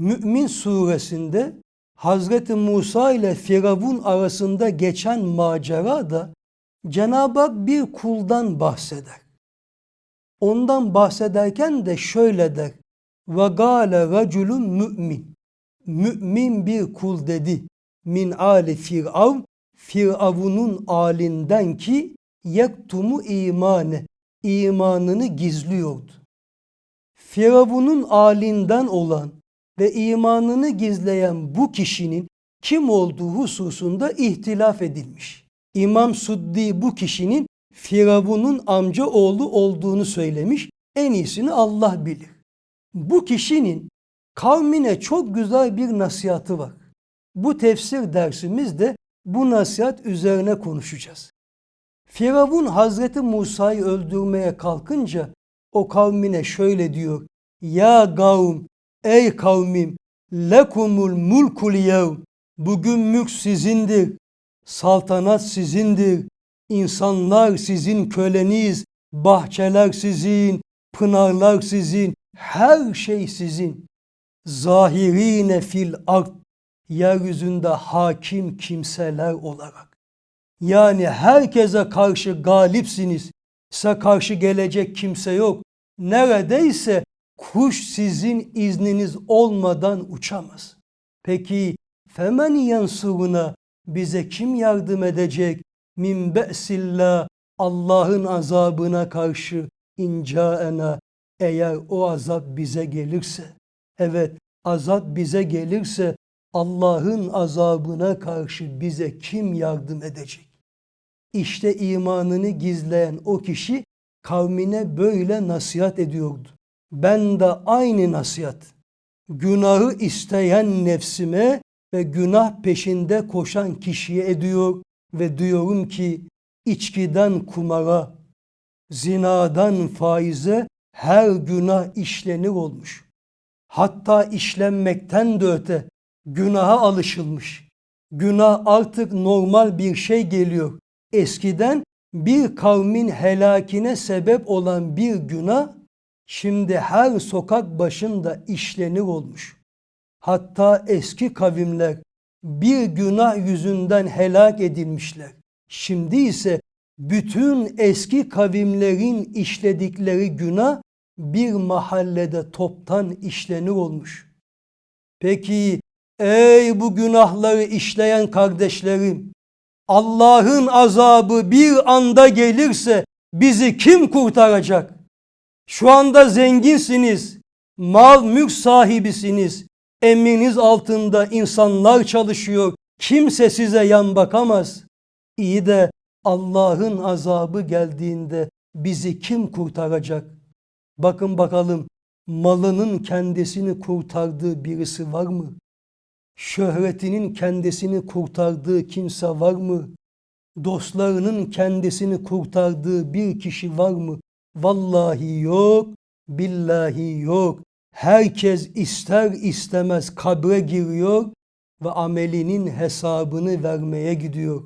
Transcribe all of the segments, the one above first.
Mü'min suresinde Hazreti Musa ile Firavun arasında geçen macera da Cenab-ı Hak bir kuldan bahseder. Ondan bahsederken de şöyle der. Ve gâle raculun mü'min. Mü'min bir kul dedi. Min ali firavun. Firavun'un alinden ki yektumu imane. imanını gizliyordu. Firavun'un alinden olan ve imanını gizleyen bu kişinin kim olduğu hususunda ihtilaf edilmiş. İmam Suddi bu kişinin Firavun'un amca oğlu olduğunu söylemiş. En iyisini Allah bilir. Bu kişinin kavmine çok güzel bir nasihatı var. Bu tefsir dersimizde bu nasihat üzerine konuşacağız. Firavun Hazreti Musa'yı öldürmeye kalkınca o kavmine şöyle diyor. Ya kavm, ey kavmim, lekumul mulkul yevm. Bugün mülk sizindir, saltanat sizindir, insanlar sizin köleniz, bahçeler sizin, pınarlar sizin, her şey sizin. Zahirine fil ard, yeryüzünde hakim kimseler olarak. Yani herkese karşı galipsiniz. Size karşı gelecek kimse yok. Neredeyse kuş sizin izniniz olmadan uçamaz. Peki femen yansuruna bize kim yardım edecek? Min be'sillah Allah'ın azabına karşı incaena eğer o azap bize gelirse. Evet azap bize gelirse Allah'ın azabına karşı bize kim yardım edecek? İşte imanını gizleyen o kişi kavmine böyle nasihat ediyordu. Ben de aynı nasihat. Günahı isteyen nefsime ve günah peşinde koşan kişiye ediyor ve diyorum ki içkiden kumara, zinadan faize her günah işlenir olmuş. Hatta işlenmekten de öte günaha alışılmış. Günah artık normal bir şey geliyor. Eskiden bir kavmin helakine sebep olan bir günah şimdi her sokak başında işlenir olmuş. Hatta eski kavimler bir günah yüzünden helak edilmişler. Şimdi ise bütün eski kavimlerin işledikleri günah bir mahallede toptan işlenir olmuş. Peki ey bu günahları işleyen kardeşlerim Allah'ın azabı bir anda gelirse bizi kim kurtaracak? Şu anda zenginsiniz, mal mülk sahibisiniz, emriniz altında insanlar çalışıyor, kimse size yan bakamaz. İyi de Allah'ın azabı geldiğinde bizi kim kurtaracak? Bakın bakalım malının kendisini kurtardığı birisi var mı? Şöhretinin kendisini kurtardığı kimse var mı? Dostlarının kendisini kurtardığı bir kişi var mı? Vallahi yok, billahi yok. Herkes ister istemez kabre giriyor ve amelinin hesabını vermeye gidiyor.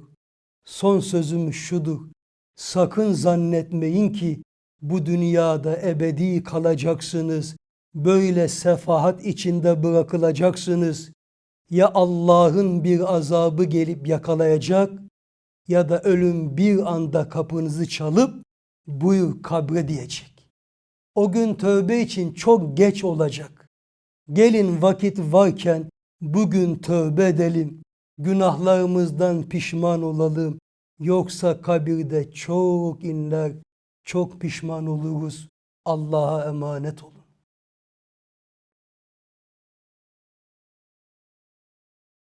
Son sözüm şudur. Sakın zannetmeyin ki bu dünyada ebedi kalacaksınız. Böyle sefahat içinde bırakılacaksınız. Ya Allah'ın bir azabı gelip yakalayacak ya da ölüm bir anda kapınızı çalıp buyur kabre diyecek. O gün tövbe için çok geç olacak. Gelin vakit varken bugün tövbe edelim. Günahlarımızdan pişman olalım. Yoksa kabirde çok inler, çok pişman oluruz. Allah'a emanet olun.